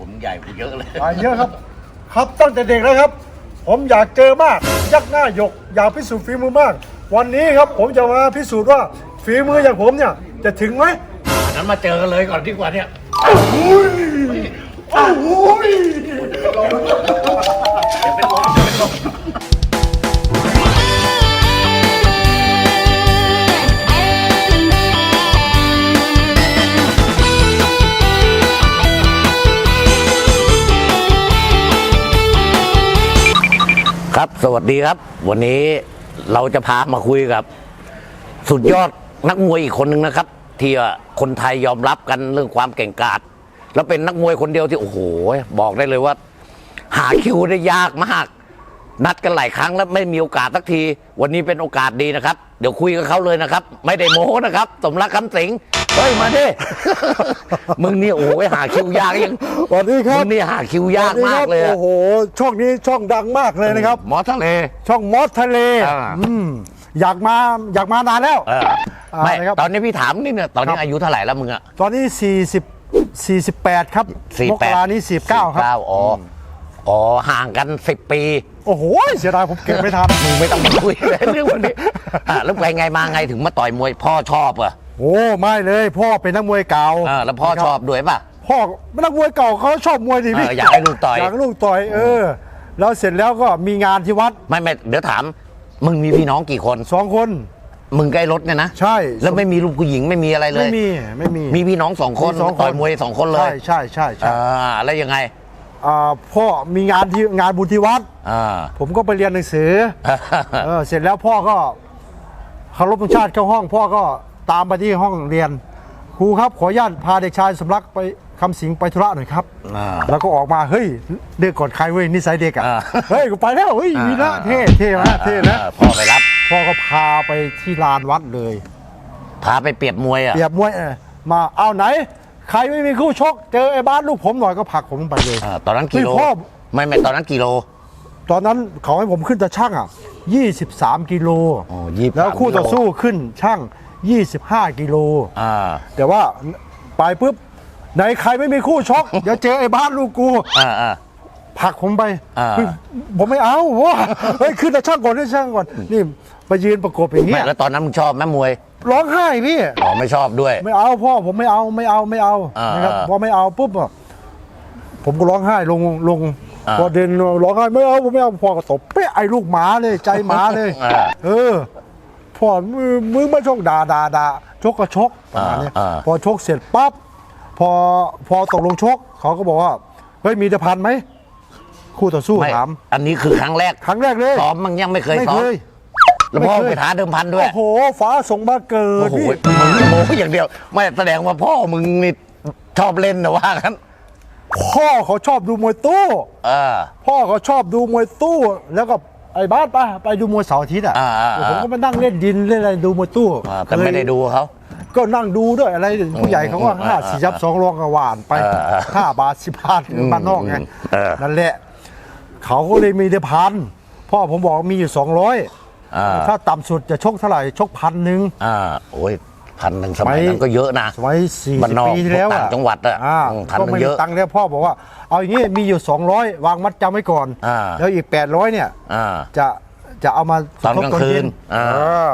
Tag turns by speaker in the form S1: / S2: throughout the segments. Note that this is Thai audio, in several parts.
S1: ผมใหญ่กว่าเยอะเลย
S2: อ่าเยอะครับ ครับตั้งแต่เด็กแล้วครับ ผมอยากเจอมาก ยักษ์หน้าหยก อยากพิสูจน์ฝีมือมาก วันนี้ครับผมจะมาพิสูจน์ว่าฝีมืออย่างผมเนี่ย จะถึงไหม
S1: อันนั้นมาเจอกันเลยก่อนดีกว่าเนี่ย
S2: อุ้ยอ้าวอุ้ย
S1: ครับ สวัสดีครับ วันนี้เราจะพามาคุยกับ สุดยอดนักมวยอีกคนหนึ่งนะครับ ที่คนไทยยอมรับกันเรื่องความเก่งกาจแล้วเป็นนักมวยคนเดียวที่โอ้โห บอกได้เลยว่า หาคิวได้ยากมาก นัดกันหลายครั้งแล้วไม่มีโอกาสสักที วันนี้เป็นโอกาสดีนะครับ เดี๋ยวคุยกับเขาเลยนะครับ ไม่ได้โม้นะครับ สมรักคำสิง เฮ้ยมาดิมึงนี่โอ้ยหาคิวยากยัง
S2: สวัสดีค
S1: มึ
S2: รับ
S1: งนี่หาคิวยากมากเลยอะ
S2: โอ้โห ช่องนี้ช่องดังมากเลยนะครับ
S1: หมอทะเล
S2: ช่องมอสทะเล
S1: อ่า
S2: อืมอยากมาอยากมานานแล้ว
S1: เออ
S2: อ่า
S1: ไม่
S2: นะครับ
S1: ตอนนี้พี่ถามนี่เนี่ยตอนนี้
S2: ครับ
S1: อายุเท่าไหร่แล้วมึงอะ
S2: ตอนนี้ 40 48 ครับ
S1: สี่
S2: ม
S1: แป
S2: ก
S1: ด
S2: รานี้ 49 ครับ
S1: อ๋อออ๋อห่างกันสิบปี
S2: โอ้โห เสียดายผมเก็บไม่ทัน
S1: มึงไม่ต้องมาคุยเลยเรื่องวันนี้อะแล้วไปไงมาไงถึงมาต่อยมวยพ่อชอบเหรอะ
S2: โอ้ไม่เลยพ่อเป็นนักมวยเก่า
S1: แล้วพ่อชอบด้วยป่ะ
S2: พ่อเป็นนักมวยเก่าเขาชอบมวยดิพี่
S1: เอออยากให้ลูกต่อย
S2: อยากให้ลูกต่อยเออ แล้วเสร็จแล้วก็มีงานที่วัด
S1: ไม่ไม่เดี๋ยวถาม มึงมีพี่น้องกี่คน
S2: สองคน
S1: มึงใกล้รถเนี่ยนะ
S2: ใช่
S1: แล้วไม่มีลูกผู้หญิงไม่มีอะไรเลย
S2: ไม่มีไม่มี
S1: มีพี่น้องสองคน
S2: มีสองคน
S1: ต่อยมวยสองคนเลย
S2: ใช่ใช่ใช่ใช่
S1: อ่าแล้วยังไง
S2: อ่าพ่อมีงานที่งานบุญที่วัด
S1: อ่า
S2: ผมก็ไปเรียนหนังสือ เออเสร็จแล้วพ่อก็เคารพธงชาติเข้าห้อง พ่อก็ ตามไปที่ห้องเรียน ครูครับขออนุญาตพาเด็กชายสำรักไปคำสิงไปธุระหน่อยครับ
S1: อ่า
S2: แล้วก็ออกมาเฮ้ยเด็กก่อนใครเว้ยนิสัยเด็กอะ
S1: อ่า
S2: เฮ้ยกูไปแล้วเฮ้ยวีระเท่เท่นะเท่นะ
S1: อ่าพ่อไปรับ
S2: พ่อก็พาไปที่ลานวัดเลย
S1: พาไปเปรียบมวยอะ
S2: เปรียบมวยเออมาเอาไหน ใครไม่มีคู่ชก เจอไอ้บ้านลูกผมหน่อยก็ผลักผมลงไปเลย
S1: อ่า ตอนนั้นกิโล
S2: เฮ้ยพ่อ
S1: ไม่ไม่ตอนนั้นกิโล
S2: ตอนนั้นเขาให้ผมขึ้นตะช่างอะ 23 กิโล
S1: อ๋อ23
S2: แล้วคู่ต่อ
S1: กิโล
S2: สู้ขึ้นช่าง 25 กิโล
S1: อ่า
S2: แต่ว่าไปปุ๊บไหนใครไม่มีคู่ชก เดี๋ยวเจอไอ้บ้านลูกกู
S1: อ่าอ่า
S2: ผลักผมไป
S1: อ่า
S2: เฮ้ยผมไม่เอาว่าเฮ้ยขึ้นตะช่างก่อนขึ้นตะช่างก่อนนี่ไปยืนประกบอย่าง
S1: ไม่
S2: เงี้ย
S1: แล้วตอนนั้นมึงชอบแม่มวย
S2: ร้องไห้พี่
S1: อ๋อ ไม่ชอบด้วย
S2: ไม่เอาพ่อผมไม่เอาไม่เอาไม่เอา
S1: อ่าน
S2: นะครับ
S1: อ่า
S2: พอไม่เอาปุ๊บอะผมก็ร้องไห้ลงลง
S1: อ่า
S2: พอเดินร้องไห้ไม่เอาผมไม่เอาพ่อก็ตบเป๊ะไอ้ลูกหมาเลยใจหมาเลย
S1: อ่า
S2: เออ พ่อมือมือมาชกด่าด่าด่าชกก็ชกประมาณนี้
S1: อ่าอ่า
S2: พอชกเสร็จปั๊บพอพอตกลงชกเขาก็บอกว่าเฮ้ยมีเดพันไหมคู่ต่อสู้
S1: ไม่
S2: ถาม
S1: อันนี้คือครั้งแรก
S2: ครั้งแรกเลย
S1: ซ้อมมันยังไม่เคย
S2: ไม่
S1: ซ้อ
S2: เค
S1: ม
S2: ย
S1: แล้วพ่อ
S2: ไม่เคย
S1: ไปท้าเดิมพันด้วย
S2: โอ้โหฟ้าส่งมาเกิ
S1: โอ้
S2: ด
S1: โห
S2: พี่
S1: มึงโม้อย่างเดียว ไม่แสดงว่าพ่อมึงนี่ชอบเล่นนะว่างั้น
S2: พ่อเขาชอบดูมวยตู้
S1: เออ
S2: พ่อเขาชอบดูมวยตู้ แล้วก็ ไอ้บ้านไปไปดูมวยเสาร์อาทิตย์อะ
S1: อ่าอ่าอ่า
S2: ผมก็มานั่งเล่นดินเล่นอะไรดูมวยตู้
S1: อ่าแต่ไม่ได้ดูเขา
S2: ก็นั่งดูด้วยอะไรผู้ใหญ่เขาก็
S1: อืม
S2: ห้า
S1: อ่า
S2: สี่ยับสองรองกระหวานไป
S1: เออเออ
S2: ห้าบาทสิบบาทบ้านนอกไง
S1: เออ
S2: นั่นแหละ เขาก็เลยมีเดพันพ่อผมบอกมีอยู่สองร้อย
S1: อ่า
S2: ถ้าต่ำสุดจะชกเท่าไหร่ชกพันหนึ่ง
S1: อ่าโอ้ย พันหนึ่งสมัย
S2: ไป
S1: นั้นก็เยอะนะ
S2: ไว้สี่
S1: บ้าน
S2: สิบ
S1: นอก
S2: ปีที่แล้ว
S1: พวกต่างจังหวัดอะ
S2: อ่า
S1: อืมพัน
S2: ก็
S1: หนึ่
S2: ไม่
S1: งเย
S2: มี
S1: อะ
S2: ตังค์แล้วพ่อบอกว่า เอาอย่างงี้มีอยู่ 200 วางมัดจำไว้ก่อน
S1: อ่า
S2: แล้วอีก 800 เนี่ย
S1: อ่า
S2: จะจะเอามา
S1: ตอนกลางคืน
S2: เอ
S1: อ่า
S2: อ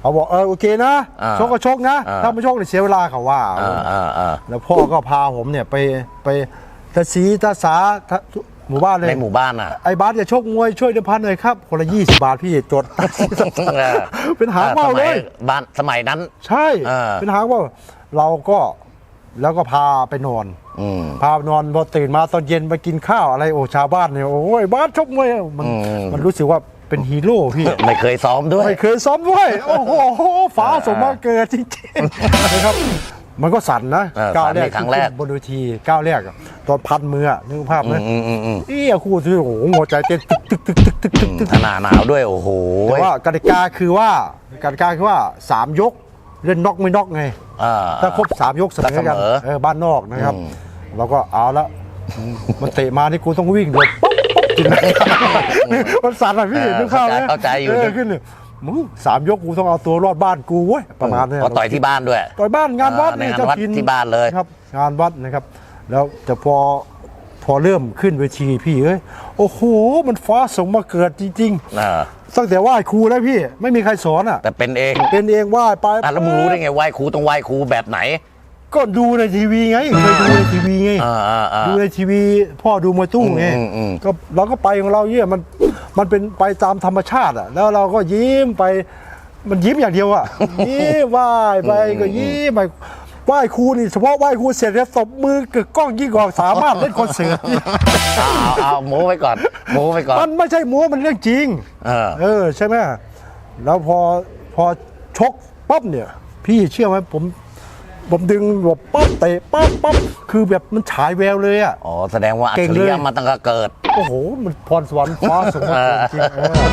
S2: เขาบอกเออโอเคนะ
S1: อ่า
S2: ชกก็ชกนะ
S1: อ่า
S2: ถ้าไม่ชกเนี่ยเสียเวลาเขาว่า
S1: อ่าอ่าอ่า
S2: แล้วพ่อก็พาผมเนี่ยไปไปตะสีตะสาทะ หมู่บ้านเลย
S1: ในหมู่บ้านอะ
S2: ไอ้บาสจะชกมวยช่วยเดิมพันหน่อยครับคนละ20บาทพี่จด
S1: เออ
S2: เป็นหางว่าวเลย
S1: สมับ้านสมัยนั้น
S2: ใช่
S1: อ่า
S2: เป็นหางว่าวเราก็แล้วก็พาไปนอน
S1: อืม
S2: พาไปนอนพอตื่นมาตอนเย็นไปกินข้าวอะไรโอ้ชาวบ้านเนี่ยโอ้ยบ้านชกมวยมัน
S1: อืม
S2: มันรู้สึกว่าเป็นฮีโร่พี่
S1: ไม่เคยซ้อมด้วย
S2: ไม่เคยซ้อมด้วย โอ้โหฟ้าสมมาเกิดจริงๆนะครับ มันก็สั่นนะ
S1: เออ
S2: ก้าว
S1: สั่น
S2: แรก
S1: ในครั้งแรก
S2: ที่ขึ้นบนเวทีก้าวแรกอะตอนพันมืออะนึกภาพไหม
S1: อืมอืมอืม
S2: เอี้ยคู่ที่โอ้โหหัวใจเต้นตึกตึกตึกตึกตึกตึกตึก
S1: หนาหนาวด้วยโอ้โห
S2: แต่ว่ากติกาคือว่ากติกาคือว่าสามยกเล่นน็อกไม่น็อกไง
S1: อ่า
S2: ถ้าครบสามยกเสมอกัน
S1: เสมอ
S2: เออบ้านนอกนะครับ
S1: อืม
S2: เราก็เอาละมันเตะมานี่กูต้องวิ่งเดี๋ยวป๊อกป๊อกกินเลยมันสั่นอะพี่
S1: เออ
S2: นึกภาพไหม
S1: เข้าใจเข้าใจอยู่
S2: เขึ้นเนี่ยมึง สามยกกูต้องเอาตัวรอดบ้านกูเว้ยประมาณเนี้ย
S1: ก็ต่อยที่บ้านด้วย
S2: ต่อยบ้านงานวัด
S1: อ่าใน
S2: นี่
S1: งาน
S2: เจ้า
S1: วัด
S2: ถิ่น
S1: ที่บ้านเลย
S2: ครับ งานวัดนะครับ แล้วแต่พอพอเริ่มขึ้นเวทีพี่เอ้ยโอ้โหมันฟ้าส่งมาเกิดจริง
S1: เออ
S2: ๆตั้งแต่ไหว้ครูแล้วพี่ ไม่มีใครสอนอะ
S1: แต่เป็นเอง
S2: เป็นเองไหว้ไป
S1: อะแล้วมึงรู้ได้ไงไหว้ครูต้องไหว้ครูแบบไหน
S2: ก็ดูในทีวีไงเคยดูในทีวีไง
S1: อ่าอ่าอ่า
S2: ดูในทีวีพ่อดูมวยตู้ไง
S1: อืมอืม
S2: ก็เราก็ไปของเราเนี่ยมันมันเป็นไปตามธรรมชาติอะ แล้วเราก็ยิ้มไปมันยิ้มอย่างเดียวอะ ยิ้มไหว้ไปก็ยิ้มไปไหว้ครูนี่เฉพาะไหว้ครูเสร็จแล้วตบมือกึกก้องยิ่งกว่าสามารถเล่นคอนเสิร์ต
S1: เอาเอาเอาโม้ไว้ก่อนโม้ไว้ก่อน
S2: มันไม่ใช่มัวมันเรื่องจริง
S1: เออ
S2: เออใช่ไหมแล้วพอพอชกปั๊บเนี่ย พี่เชื่อไหมผม ผมดึงหลบปั๊บเตะปั๊บปั๊บคือแบบมันฉายแววเลยอะ
S1: อ๋อ แสดงว่าอัจ
S2: เก่ง
S1: ฉ
S2: เล
S1: ริ
S2: ย
S1: ยะมาตั้งแต่เกิด
S2: โอ้โห มันพรสวรรค์ฟ้าสงมาจริงๆเออ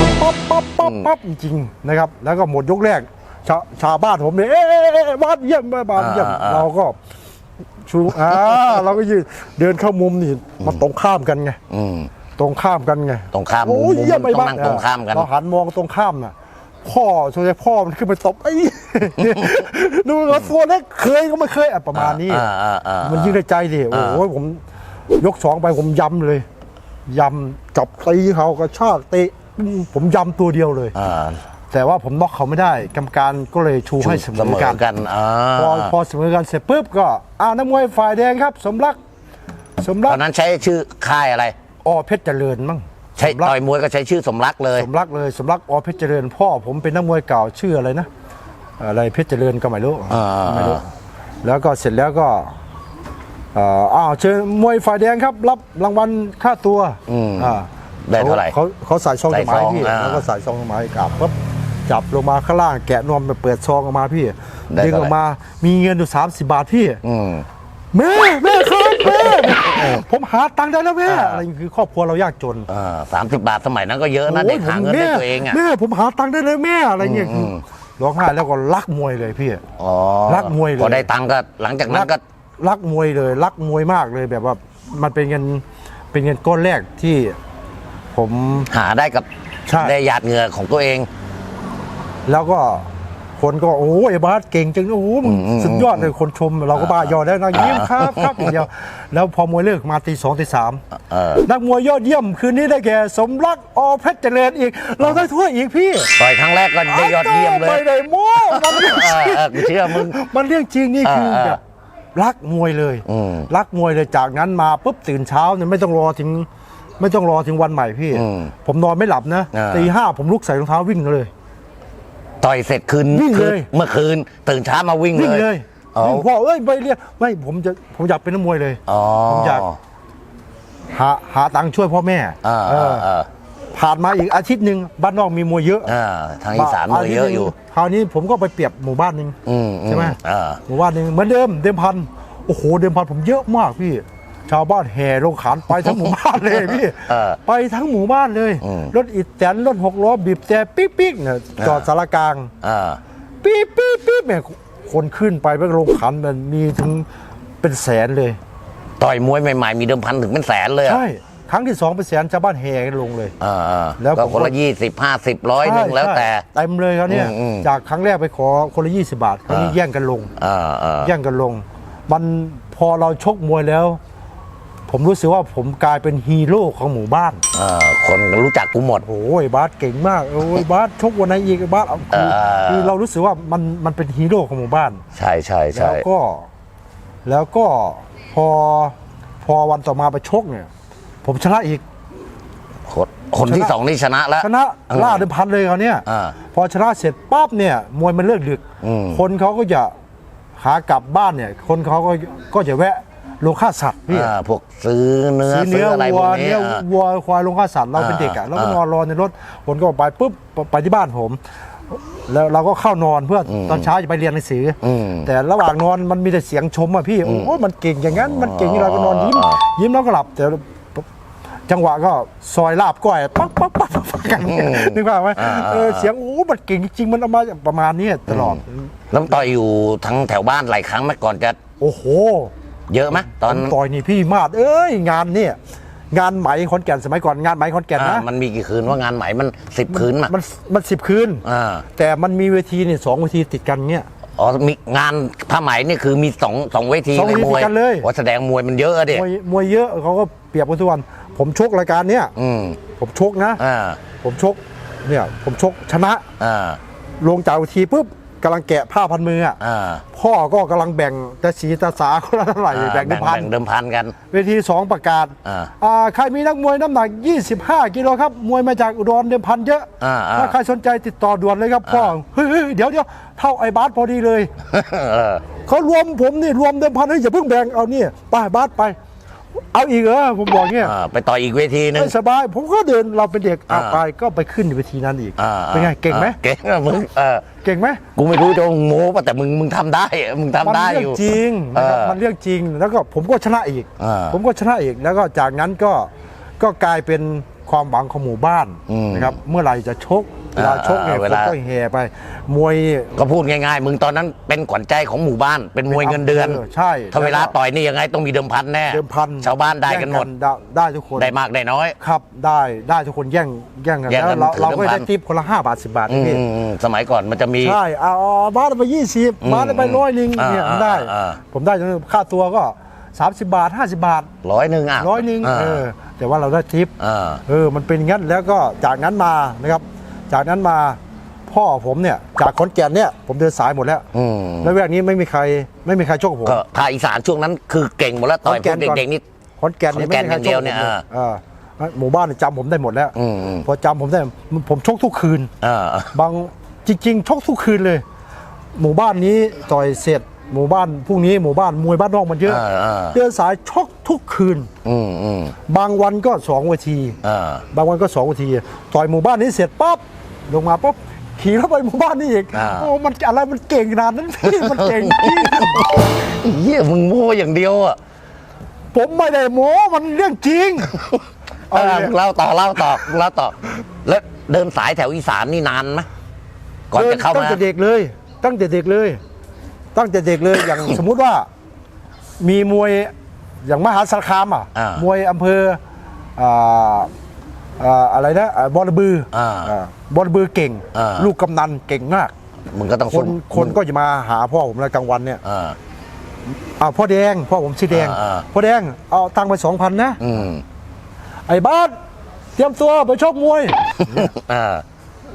S2: มันปั๊บปั๊บปั๊บปั๊บจริงๆนะครับ แล้วก็หมดยกแรกชาชาวบ้านผมเนี่ยเอ๊ะเอ๊ะเอ๊ะบ้านเยี่ยมบ้านเยี่ยม
S1: อ่าอ่า
S2: เราก็ชูอ่าเราก็ยืนเดินเข้ามุมนี่มันตรงข้ามกันไง
S1: อืม
S2: ตรงข้ามกันไง
S1: ตรงข้าม
S2: โอ้ย
S1: มุม
S2: เยี่ยมไป
S1: ต้อง
S2: บ้า
S1: นั่งตรงข้ามกัน
S2: เราหันมองตรงข้ามน่ะ พ่อส่วนใหญ่พ่อมันขึ้นไปตบไอ้ดูว่าตัวเล็กเคยก็ไม่เคยอะประมาณนี้
S1: อ่าอ่าอ่า
S2: มันยิ่งในใจดิโอ้โหผมยกสองไปผมยำเลยยำจับตีเขากระชากเตะผมยำตัวเดียวเลย
S1: อ่า
S2: แต่ว่าผมน็อกเขาไม่ได้กรรมการก็เลยชูให้เสม
S1: เสม
S2: อ
S1: อ
S2: กัน
S1: กันอ่า
S2: พอพอเสมอกันเสร็จปุ๊บก็อ้าวนักมวยฝ่ายแดงครับ สมรัก สมรั
S1: ต
S2: ก
S1: อนนั้นใช้ชื่อค่ายอะไร
S2: อเพชรเจริญมั้ง
S1: ใช้
S2: สมรัก
S1: ต่อยมวยก็ใช้ชื่อสมรักเลย
S2: สมรักเลยสมรักอเพชรเจริญพ่อผมเป็นนักมวยเก่าชื่ออะไรนะ อะไรเพชรเจริญก็ไม่รู้
S1: อ่า
S2: ไม่รู้แล้วก็เสร็จแล้วก็เอ่ออ้าวเชิญมวยฝ่ายแดงครับ รับรางวัลค่าตัว
S1: อืม
S2: อ่า
S1: ได้เท่าไหร่
S2: เขาเขาใส่ซอง
S1: ใส่
S2: ดอกไม้
S1: ซอง
S2: พี่
S1: อ่า
S2: แล้วก็ใส่ซองดอกไม้กลับปุ๊บจับลงมาข้างล่างแกะนวมไปเปิดซองออกมาพี่
S1: ได้
S2: ดึง
S1: เท่า
S2: อ
S1: ไหร่
S2: อกมามีเงินอยู่30 บาทพี่
S1: อืม
S2: แม่แม่ครับ แม่ผมหาตังค์ได้แล้วแม่อะไรอย่างนี้คือครอบครัวเรายากจน
S1: อ่าสามสิบบาทสมัยนั้นก็เยอะนะ
S2: โอ้
S1: เด็
S2: ย
S1: ก
S2: ผม
S1: หาเงิน
S2: แม่
S1: ได้ตัวเองอะ
S2: แม่ผมหาตังค์ได้เลยแม่อะไรเงี้ยคืออร้องไห้แล้วก็รักมวยเลยพี่
S1: อ๋อ
S2: รักมวยเลย
S1: พอได้ตังค์ก็หลังจากนั้นก็
S2: รักมวยเลย รักมวยมากเลยแบบว่ามันเป็นเงินเป็นเงินก้อนแรกที่ ผม
S1: หาได้กับ
S2: ใช่
S1: ได้หยาดเหงื่อของตัวเอง
S2: แล้วก็ คนก็โอ้ยไอ้บาสเก่งจังโอ้โหมึงสุดยอดเลยคนชม เราก็บ้ายอได้นะยิ้มครับครับอย่างเดียวแล้วพอมวยเลิกมาตีสองตีสาม
S1: เออ
S2: นักมวยยอดเยี่ยมคืนนี้ได้แก่สมรักอเพชรเจริญอีก เราได้ถ้วยอีกพี่
S1: ต่อยครั้งแรกก็ได้ยอดเยี่ยมเล
S2: ไม่
S1: ย
S2: ได้โม้มันเรื่อง
S1: เอ
S2: จ
S1: อ
S2: ริง
S1: เออกูเชื่อมึง
S2: มันเรื่องจริงนี่คือ
S1: เออเออ
S2: แบบรักมวยเลย
S1: อืม
S2: รักมวยเลยจากนั้นมาปุ๊บตื่นเช้าเนี่ยไม่ต้องรอถึง ไม่ต้องรอถึงวันใหม่พี่
S1: อืม
S2: ผมนอนไม่หลับนะ
S1: เออ
S2: ตีห้าผมลุกใส่รองเท้าวิ่งเลย
S1: ต่อยเสร็จคืน
S2: วิ่ง
S1: คืน
S2: เลย
S1: เมื่อคืน ตื่นเช้ามาวิ่ง
S2: วิ่ง
S1: เล
S2: เลยย
S1: อ๋อ
S2: วิ่งพ่อเอ้ยไปเรียนไม่ผมจะผมอยากเป็นนักมวยเลย
S1: อ๋อ
S2: ผมอยาก หาหาตังค์ช่วยพ่อแม่
S1: อ่า
S2: เออ
S1: อ่า
S2: ผ่านมาอีกอาทิตย์หนึ่งบ้านนอกมีมวยเยอะ
S1: อ่าทางอีสานมวยเยอะอยู่
S2: คราวนี้ผมก็ไปเปรียบหมู่บ้านหนึ่ง
S1: อืม
S2: ใช่ไหม
S1: อ่า
S2: หมู่บ้านหนึ่งเหมือนเดิมเดิมพันโอ้โหเดิมพันผมเยอะมากพี่ ชาวบ้านแห่ลงขันไปทั้งหมู่บ้านเลยพี่
S1: เออ
S2: ไปทั้งหมู่บ้านเลย
S1: อืม
S2: รถอิดแตนรถหกล้อบีบแต่ปิ๊กปิ๊กเนี่ยจอด
S1: อ่า
S2: สารกลาง
S1: อ่า
S2: ปี๊บปี๊บปี๊บเนี่ยคนขึ้นไปไปลงขันมันมีถึงเป็นแสนเลย
S1: ต่อยมวยใหม่ๆ มีเดิมพันถึงเป็นแสนเลยอะ
S2: ใช่ ครั้งที่สองเป็นแสนชาวบ้านแห่กันลงเลย
S1: อ่าอ่า
S2: แล้ว
S1: ก็
S2: ผม
S1: คนละยี่สิบห้าสิบร้อยหนึ่ง
S2: ใช่
S1: แล้วแต่
S2: ใช่เต็มเลยเขาเนี่ย
S1: อืมอืม
S2: จากครั้งแรกไปขอคนละยี่สิบาทครั้งนี้
S1: อ่า
S2: แย่งกันลง
S1: อ่าอ่า
S2: แย่งกันลง มันพอเราชกมวยแล้ว ผมรู้สึกว่าผมกลายเป็นฮีโร่ของหมู่บ้าน
S1: อ่าคนก็รู้จักกูหมด
S2: โอ้ยบาสเก่งมากโอ้ยบาสชกวันไหนอีกบาสเอาคือ
S1: เออ
S2: คือเรารู้สึกว่ามันมันเป็นฮีโร่ของหมู่บ้าน
S1: ใช่ใช่
S2: แล้
S1: ใช่
S2: วก็แล้วก็พอพอวันต่อมาไปชกเนี่ย ผมชนะอีก
S1: คนคนที่
S2: ชนะ
S1: สองนี่ชนะแล้ว
S2: ชนะ
S1: อืม
S2: ล่าเดิมพันเลยเขาเนี่ย
S1: อ่า
S2: พอชนะเสร็จปั๊บเนี่ยมวยมันเลิกดึก
S1: อืม
S2: คนเขาก็จะหากลับบ้านเนี่ย คนเขาก็ก็จะแวะ ลงฆ่าสัตว์พี่
S1: อ่าพวกซื้อเนื้อ
S2: ซื้อ
S1: ซื้
S2: เนื้
S1: อ
S2: อ
S1: อะไรพ
S2: วั
S1: ว
S2: ว
S1: กนี้
S2: เนื้อ
S1: อ่า
S2: วัวควายลงฆ่าสัตว์เราเป็นเด็กอะ
S1: อ่า
S2: เราก็
S1: อ่าน
S2: อนรอในรถคนก็ไปปุ๊บไปที่บ้านผม แล้วเราก็เข้านอนเพื่ออตอนเช้าจะไปเรียนหนังสืออ
S1: ม
S2: แต่ระหว่างนอนมันมีแต่เสียงชมอะพี่โอ้ยมันเก่งอย่างนั้นมันเก่งอย่างไรก็นอนยิ้ม
S1: อ่า
S2: ยิ้มแล้วก็หลับแต่จังหวะก็ซอยลาบก้อยปั๊กปั๊กปั๊กปั๊กกันนึกภาพไหม
S1: อ่า
S2: เออเสียงโอ้มันเก่งจริงๆมันเอามาประมาณนี้ตลอด
S1: แล้วต่อยอยู่ทั้งแถวบ้านหลายครั้งไหมก่อนจะ
S2: โอ้โห
S1: เยอะไหมตอน
S2: ผมต่อยนี่พี่มาดเอ้ยงานเนี่ยงานไหมขอนแก่นสมัยก่อนงานไหมขอนแก่น
S1: อ่า
S2: นะ
S1: มันมีกี่คืนว่างานไหมมันสิบคืนอะ
S2: มันมันสิบคืน
S1: อ่า
S2: แต่มันมีเวทีเนี่ยสองเวทีติดกันเนี่ย
S1: อ๋อมีงานผ้าไหมนี่คือมีสองสองเวที
S2: สองเวที
S1: มวย
S2: กันเลย
S1: ว่าแสดงมวยมันเยอะอะเด็
S2: มวยมวยเยอะเขาก็เปรียบกันทุกวันผมชกรายการเนี้ย
S1: อืม
S2: ผมชกนะ
S1: อ่า
S2: ผมชกเนี่ยผมชกชนะ
S1: อ่า
S2: ลงจากเวทีปุ๊บ กำลังแกะผ้าพันมืออะ
S1: อ่า
S2: พ่อก็กำลังแบ่งตาสีตาสาคนละเท่าไหร่แบ่งเป็นพัน
S1: แบ่งเดิมพันกัน
S2: เวทีสองประกาศ
S1: อ่า
S2: อ่าใครมีนักมวยน้ำหนัก 25 กิโลครับ มวยมาจากอุดรเดิมพันเยอะ
S1: อ่าอ่า
S2: ถ้าใครสนใจติดต่อด่วนเลยครับพ่อ เฮ้ยเฮ้ยเดี๋ยวเดี๋ยวเท่าไอ้บาสพอดีเลย
S1: เออ
S2: เขารวมผมนี่รวมเดิมพันเฮ้ยอย่าเพิ่งแบ่งเอานี่ไปบาสไป เอาอีกเหรอผมบอกเงี้ย
S1: อ่า ไปต่ออีกเวทีหนึง
S2: ไม่สบาย ผมก็เดินเราเป็นเด็กเอา
S1: อ่า
S2: ไปก็ไปขึ้นเวทีนั้นอีก
S1: อ่า
S2: เป็นไงเก่งไหม
S1: เก่งอะมึงเออ
S2: เก่งไหม
S1: กูไม่รู้จะโม้ป่ะแต่มึงมึงทำได้อะมึงทำ
S2: มั
S1: ได้
S2: เรื่
S1: อยู่
S2: จริงนะครับ
S1: เออ
S2: มันเรื่องจริงแล้วก็ผมก็ชนะอีก
S1: อ่า
S2: ผมก็ชนะอีกแล้วก็จากนั้นก็ก็กลายเป็นความหวังของหมู่บ้าน
S1: อืม
S2: นะครับเมื่อไหร่จะชก เวลาชกเนี่ย
S1: อ่า
S2: ผ
S1: เว
S2: ม
S1: ลา
S2: ก็แห่ไป มวย
S1: ก็พูดง่ายๆ มึงตอนนั้นเป็นขวัญใจของหมู่บ้าน เป็นมวยเงินเดือน
S2: เออใช่
S1: ถ้าเวลา
S2: แล้วก็
S1: ต่อยนี่ยังไงต้องมีเดิมพันแน่
S2: เดิมพัน
S1: ชาวบ้านได้กันหมด
S2: แย่งได้ได้ทุกคน
S1: ได้มากได้น้อย
S2: ครับได้ได้ทุกคนแย่งแย่งกัน
S1: แย่งกัน
S2: แล้วเรา
S1: ถือ
S2: เราก็
S1: เดิมพัน
S2: ได้ทิปคนละ5บาท10บาท
S1: อื
S2: นะ
S1: ม
S2: พี่
S1: อืมอืมสมัยก่อนมันจะมี
S2: ใช่เอาเอาบ้านไป20บ้านไปร้อยหนึง
S1: อ่า
S2: เนี่ย
S1: อ่า
S2: ได้
S1: อ่า
S2: ผมได้ค่าตัวก็30บาท50บาท
S1: ร้อยหนึ่งอะ
S2: ร้อยหนึ่งาเออแต่ว่าเราได้ทิป
S1: อ่า
S2: เออมันเป็นอย่างนั้นแล้วก็จากนั้นมานะครับ จากนั้นมาพ่อผมเนี่ยจากขอนแก่นเนี่ยผมเดินสายหมดแล้ว
S1: อืม
S2: แล้วแวกนี้ไม่มีใครไม่มีใครชกกับผม
S1: ก็ภาคอีสานช่วงนั้นคือเก่งหมดแล้วต่อยพวก
S2: ก่อน
S1: เด็กๆนี่
S2: ขอนแก่นเนี่ยไม่มีใครชกกับผม
S1: ขอนแก่นอย่างเดียวเนี่ย
S2: ล
S1: อ่า
S2: เออหมู่บ้านเนี่ยจำผมได้หมดแล้ว
S1: อืมอืม
S2: พอจำผมได้ผมชกทุกคืน
S1: อ่า
S2: บางจริงๆชกทุกคืนเลย หมู่บ้านนี้ต่อยเสร็จหมู่บ้านพรุ่งนี้หมู่บ้านมวยบ้านนอกมันเยอะ
S1: อ่าอ่า
S2: เดินสายชกทุกคืน
S1: อืมอืม
S2: บางวันก็สองเวที
S1: อ่า
S2: บางวันก็สองนาที ต่อยหมู่บ้านนี้เสร็จปั๊บ ลงมาปุ๊บขี่เข้าไปหมู่บ้านนี้อีก
S1: อ่า
S2: โอ้มันอะไรมันเก่งขนาดนั้นพี่มันเก่งจริง
S1: เฮียมึงโม้อย่างเดียวอะ
S2: ผมไม่ได้โม้มันเรื่องจริง
S1: เออมึงเล่าต่อเล่าต่อมึงเล่าต่อ แล้วเดินสายแถวอีสานนี่นานไหมก่อนจะเข้า
S2: ตั้ง
S1: มา
S2: แต่เด็กเลย ตั้งแต่เด็กเลย ตั้งแต่เด็กเลยอย่าง สมมุติว่า มีมวยอย่างมหาสารคามอะ
S1: อ่าม
S2: วยอำเภออ่า อ่าอะไรนะอ่าบอระบืออาอ่าบอระบือเก่ง
S1: อ่า
S2: ลูกกำนันเก่งมาก
S1: มึงก็ต้อง
S2: คนคนก็จะมาหาพ่อผมในกลางวันเนี่ย
S1: อ่า
S2: อ้าวพ่อแดงพ่อผมชื่อแดง
S1: อ่าอ่า
S2: พ่อแดงเอาตังค์ไปสองพันนะ
S1: อืม
S2: ไอ้บ้านเตรียมตัวไปชกมวย
S1: อ่า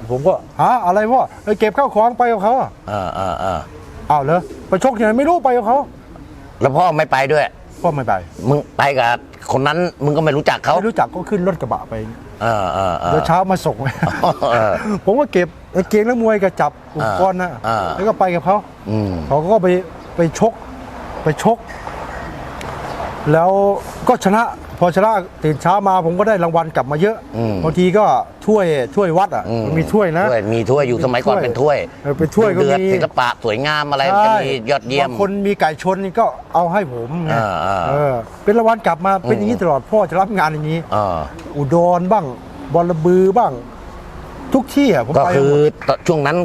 S2: ผมก็หาอะไรพ่อไปเก็บข้าวของไปกับเขาอะ
S1: อ่าอ่าอ่า
S2: อ้าวเหรอไปชกที่ไหนไม่รู้ไปกับเขา
S1: แล้วพ่อไม่ไปด้วย
S2: พ่อไม่ไป
S1: มึงไปกับคนนั้นมึงก็ไม่รู้จักเขา
S2: ไม่รู้จักก็ขึ้นรถกระบะไป
S1: เออเออเออ
S2: เดี๋ยวเช้ามาส่ง
S1: เออ
S2: ผมก็เก็บกางเกงนักมวยกับจับอุปกรณ์นะ
S1: อ่า
S2: แล้วก็ไปกับเขา
S1: อืม
S2: เขาก็ไปไปชกไปชก แล้วก็ชนะ พอชนะตื่นเช้ามาผมก็ได้รางวัลกลับมาเยอะ
S1: อืม
S2: บางทีก็ถ้วยถ้วยวัดอะ
S1: อื
S2: มันมีถ้วยนะ
S1: ถ้วยมีถ้วยอยู่สมัยก่อนเป็นถ้วย
S2: เออเป็นถ้วยก็
S1: เดือด
S2: มี
S1: ศิลปะสวยงามอะไรมันจะมียอดเยี่ยม
S2: บางคนมีไก่ชนนี่ก็เอาให้ผมไง
S1: อ่าอ่า
S2: เออเป็นรางวัลกลับมาเป็นอย่างนี้ตลอดพ่อจะรับงานอย่างนี้
S1: อ่า
S2: อุดรบ้างบอระบือบ้าง ทุกที่อะผม
S1: ก็
S2: ไป
S1: คือ
S2: หมด
S1: ช่วงนั้น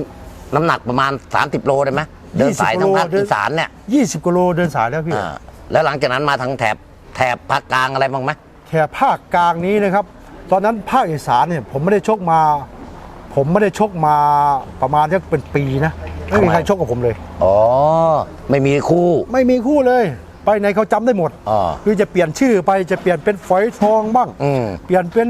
S1: น้ำหนักประมาณ 30 โลได้ไหมเดินสาย
S2: 20
S1: ทั้งภาค
S2: โลเดิน
S1: อีสานเนี่ย
S2: ยี่สิบกิโลเดินสายแล้วพี่
S1: อ่าแล้วหลังจากนั้นมาทางแถบ แถบภาคกลางอะไรบ้างไหม
S2: แถบภาคกลางนี้นะครับ ตอนนั้นภาคอีสานเนี่ยผมไม่ได้ชกมา ผมไม่ได้ชกมาประมาณสักเป็นปีนะไม่มีใครชกกับผมเลย
S1: อ๋อ ไม่มีคู่
S2: ไม่มีคู่เลย ไปไหนเขาจำได้หมด
S1: อ๋อ
S2: คือจะเปลี่ยนชื่อไปจะเปลี่ยนเป็นฝอยทองบ้าง
S1: อืม
S2: เปลี่ยนเป็น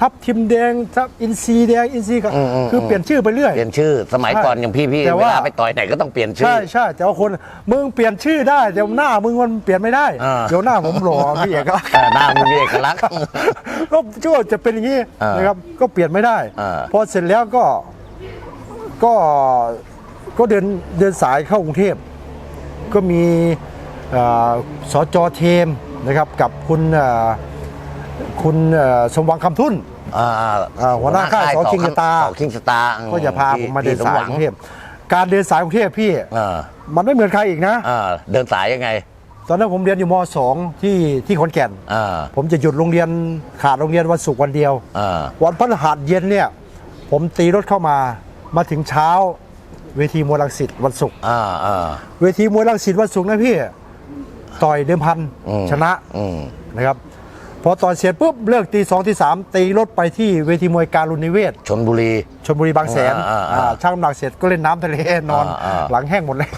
S2: ทับทิมแดงทับอินซีแดงอินซีก็
S1: อืมอืม
S2: คือเปลี่ยนชื่อไปเรื่อย
S1: เปลี่ยนชื่อสมัย
S2: ใช่
S1: ก่อนอย่างพี่พี่
S2: แต่
S1: เว
S2: ว่า
S1: ลาไปต่อยไหนก็ต้องเปลี่ยนชื่อ
S2: ใช่ใช่แต่ว่าคนมึงเปลี่ยนชื่อได้แต่หน้ามึงมันเปลี่ยนไม่ได้
S1: อ่า
S2: เดี๋ยวหน้าผมหล่อพี่เอกลักษณ์
S1: เออหน้ามึงมีเอกลักษณ์
S2: ก็ชั่วจะเป็นอย่างนี้
S1: อ่าน
S2: นะครับก็เปลี่ยนไม่ได้
S1: อ่า
S2: พอเสร็จแล้วก็ก็ก็เดินเดินสายเข้ากรุงเทพ ก็มีเอ่อสจเทมนะครับกับคุณเอ่อคุณเอ่อสมหวังคำทุน
S1: อ่า
S2: อ่าหัวหน้าค่ายสอคิงสตาร์
S1: สอคิงสตาร์
S2: ก็จะพาผมมาเดินสาย
S1: ที่
S2: กรุงเทพการเดินสายกรุงเทพพี่
S1: อ่า
S2: มันไม่เหมือนใครอีกนะ
S1: อ่าเดินสายยังไง
S2: ตอนนั้นผมเรียนอยู่ม .2 ที่ที่ขอนแก่น
S1: อ่า
S2: ผมจะหยุดโรงเรียนขาดโรงเรียนวันศุกร์วันเดียว
S1: อ่า
S2: วันพฤหัสเย็นเนี่ย ผมตีรถเข้ามามาถึงเช้าเวทีมวยรังสิตวันศุกร์
S1: อ่าอ่า
S2: เวทีมวยรังสิตวันศุกร์นะพี่ต่อยเดิมพัน
S1: อืม
S2: ชนะ
S1: อืม
S2: นะครับ พอต่อยเสร็จปุ๊บเลิกตีสองตีสามตีรถไปที่เวทีมวยการุณนิเวศ
S1: ชนบุรี
S2: ชลบุรีบางแสน
S1: อ่าอ่า
S2: อ่าช่างน้ำหนักเสร็จก็เล่นน้ำทะเลนอน
S1: อ่าอ่า
S2: หลังแห้งหมดเลย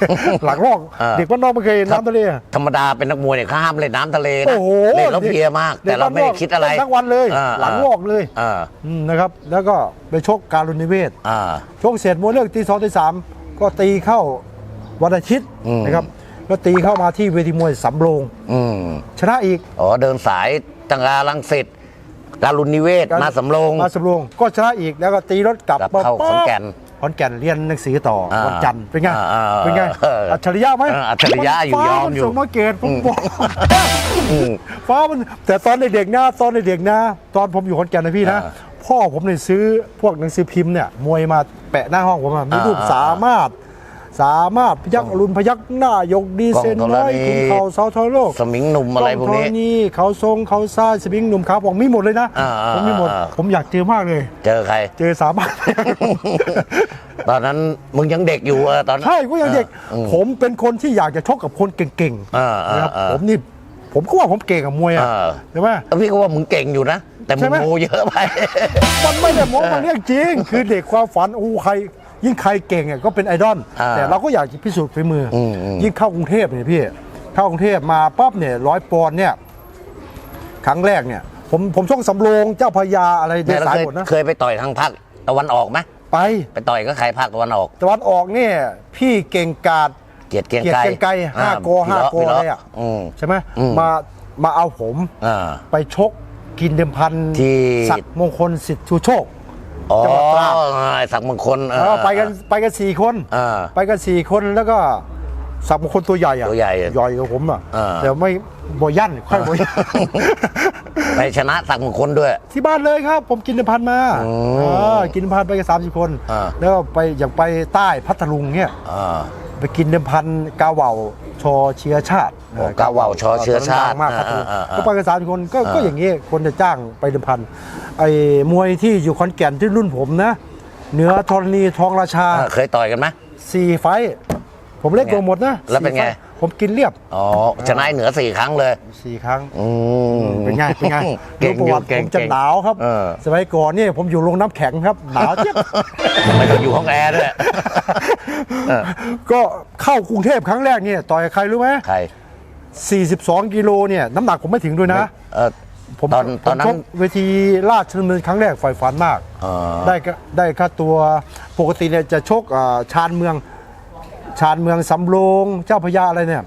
S2: หลังรอก
S1: อ่า
S2: เด็กบ้านนอกไม่เคยเห็นน้ำทะเล
S1: ธรรมดาเป็นนักมวยเนี่ยเขาห้ามเล่นน้ำทะเลนะ
S2: โอ้โห
S1: เล่นแล้วเพลียมาก
S2: ด็
S1: แต่เราไม่ได้
S2: บ้นนอก
S1: คิดอะไร
S2: เล่นทั้งวันเลย
S1: อ่า
S2: หลังรอกเลย
S1: อ่า
S2: อืมนะครับ แล้วก็ไปชกการุณนิเวศ
S1: อ่า
S2: ชกเสร็จมวยเลิกตีสองตีสามก็ตีเข้าวันอาทิตย์
S1: อืม
S2: นะครับก็ตีเข้ามาที่เวทีมวยสำโรง
S1: อืม
S2: ชนะอีก
S1: อ๋อเดินสาย ตังกาลังสิตการุณนิเวศมาสำโรง
S2: มาสำโรงก็ชนะอีกแล้วก็ตีรถกลับ
S1: กลับ
S2: มา
S1: เข้าขอนแก่น
S2: ขอนแก่นเรียนหนังสือต่ออาวันจันทร์เป็นไง
S1: อ่าอ่า
S2: เป็นไง
S1: เอออั
S2: อัจฉริยะไหม
S1: เอออัจฉริยะอยู่
S2: ฟ้าย
S1: อม
S2: มัน
S1: อยู่
S2: ส่งมาเกตผมบอก
S1: อืม
S2: ฟ้ามันแต่ตอนเด็กๆนะตอนเด็กๆนะ ตอนผมอยู่ขอนแก่นนะพี่นะ
S1: อ่า
S2: พ่อผมเนี่ยซื้อพวกหนังสือพิมพ์เนี่ยมวยมาแปะหน้าห้องผมอะมี
S1: อ่า
S2: รูปสามารถ สามารถพยักอรุณพยักหน้ายกดีเซน
S1: กล้องธร
S2: น้อย
S1: ณี
S2: คุณเขาเสาทอยโลก
S1: สมิงหนุ่มอะไรพวกนี้
S2: กล้องธณีเขาทรงเขาซ่ายสวิงหนุ่มขาบอกมีหมดเลยนะ
S1: อ่าอ่า
S2: ผมมีหมด
S1: อ่า
S2: ผมอยากเจอมากเลย
S1: เจอใคร
S2: เจอสามารถ
S1: ตอนนั้นมึงยังเด็กอยู่อะตอนนั้น
S2: ใช่ก็ยังเด็ก
S1: อืม
S2: ผมเป็นคนที่อยากจะชกกับคนเก่ง
S1: อ่าอ่า
S2: นะครับ
S1: อ่า
S2: ผมนี่ผมก็ว่าผมเก่งกับมวยอะ
S1: อ่า
S2: ใช่ไหม
S1: แล้วพี่ก็ว่ามึงเก่งอยู่นะ แต่มึ
S2: ใช่
S1: ง
S2: ไหม
S1: โมเยอะไป
S2: มันไม่ได้มองมันเรื่องจริง คือเด็กความฝันอู้ใคร ยิ่งใครเก่งอะก็เป็นไอดอล
S1: อ่า
S2: แต่เราก็อยากจะพิสูจน์ฝีมืออ
S1: มอืม
S2: ยิ่งเข้ากรุงเทพเนี่ยพี่เข้ากรุงเทพมาปั๊บเนี่ยร้อยปอนด์เนี่ยครั้งแรกเนี่ย ผมผมช่องสำโรงเจ้าพระยาอะไรเดิ
S1: เนี่ย
S2: น
S1: เรา
S2: สาย
S1: เคย
S2: หมดนะ
S1: เคยไปต่อยทางภาคตะวันออกไหม
S2: ไป
S1: ไปต่อยก็ใครภาคตะวันออก
S2: ตะวันออกเนี่ยพี่เก่งกาด
S1: เกียรติเกรียง
S2: เกียรติ
S1: ไกร
S2: เกรียงไกรห้าโก
S1: พี่
S2: ห้า
S1: เลาะ
S2: โก
S1: พี่เลาะ
S2: อะไรอะ
S1: อืม
S2: ใช่ไหม
S1: อืม
S2: มามาเอาผม
S1: อ่า
S2: ไปชกกินเดิมพัน
S1: ที่
S2: ศักดิ์มงคลสิทธิชูโชค
S1: อ๋อ
S2: จังหวัดตราด
S1: ไอ้ศักดิ์มงคลเออ
S2: แล้วไปกันไปกันสี่คน
S1: อ่า
S2: ไปกันสี่คนแล้วก็ศักดิ์มงคลตัวใหญ่อะ
S1: ตัวใหญ่อะ
S2: ใหญ่กว่าผมอะ
S1: อ่า
S2: แต่ไม่บอยันค่อยบอยัน
S1: ไปชนะศักดิ์มงคลด้วย
S2: ที่บ้านเลยครับ ผมกินเดิมพันมา
S1: อืม
S2: เออกินเดิมพันไปกันสามสิบคน
S1: อ่า
S2: แล้วก็ไปอย่างไปใต้พัทลุงเนี่ย
S1: อ่า
S2: ไปกินเดิมพันกาเหว่า ชอเชื้อชาติ
S1: โอ้กาเหว่าชอเชื้อชาติ
S2: ตนนั้นดังมากครับ
S1: อ่าอ่าอ่า
S2: ก็ไปกันสามคนก็
S1: อ่า
S2: ก็อย่างนี้คนจะจ้างไปเดิมพันไอ้มวยที่อยู่ขอนแก่นที่รุ่นผมนะ เหนือธรณีทองราชา
S1: อ่าเคยต่อยกันไหม
S2: สี่ไฟท์ผมเล่นโกหมดนะ
S1: แล้วเป็นไง
S2: สี่ฟท์ ผมกินเรียบ
S1: อ๋อชนะเหนือสี่ครั้งเลย
S2: สี่ครั้ง
S1: อืม
S2: เป็นไงเป็นไง
S1: เก่ง
S2: รู้ประ
S1: อยู่
S2: วัติ
S1: เก่
S2: ผ
S1: ง
S2: มจะ
S1: เก่ง
S2: หนาวครับ
S1: เออ
S2: สมัยก่อนเนี่ยผมอยู่โรงน้ำแข็งครับหนาวเจี๊ยบ
S1: ไม่ต้องอยู่ห้องแอร์ด้วยเออ
S2: ก็เข้ากรุงเทพครั้งแรกเนี่ยต่อยกับใครรู้ไหม
S1: ใคร
S2: 42กิโลเนี่ยน้ำหนักผมไม่ถึงด้วยนะ
S1: เออ
S2: ผม
S1: ตอนตอนนั้
S2: ผม
S1: น
S2: ชกเวทีราชดำเนินครั้งแรกฝ่ายฝันมาก
S1: อ๋อ
S2: ได้ก็ได้ค่าตัวปกติเนี่ยจะชกอ่าชานเมือง ชานเมืองสำโรงเจ้าพระยาอะไรเนี่ย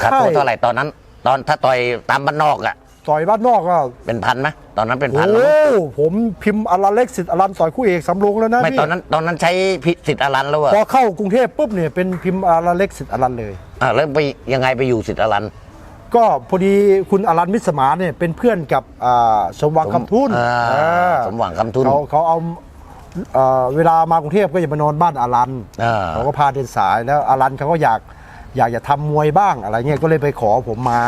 S1: ค่าตัวเท่าไหร่ตอนนั้น ตอนถ้าต่อยตามบ้านนอกอะ
S2: ต่อยบ้านนอกก็
S1: เป็นพันไหมตอนนั้นเป็นพัน
S2: โอ้
S1: แล้วมั้ง
S2: ผมพิมพ์อลันเล็กสิทธิ์อลันต่อยคู่เอกสำโรงแล้วนะ
S1: ไม่
S2: พี่
S1: ตอนนั้นตอนนั้นใช้พิสิทธิ์อรันแล้วอะ
S2: พอเข้ากรุงเทพปุ๊บเนี่ยเป็นพิมพ์อลันเล็กสิทธิ์อลันเลย
S1: อ่าแล้วไปยังไงไปอยู่สิทธิ์อรัน
S2: ก็พอดีคุณอลันมิตรสมานเนี่ยเป็นเพื่อนกับอ่าสมหวังคำทุน
S1: อ่า
S2: เออ
S1: สมหวังคำทุน
S2: เขาเขาเอา เอ่อเวลามากรุงเทพก็จะมานอนบ้านอลัน
S1: อ่า
S2: เขาก็พาเดินสายแล้วอลันเขาก็อยากอยากจะทำมวยบ้างอะไรเงี้ยก็เลยไปขอผมมา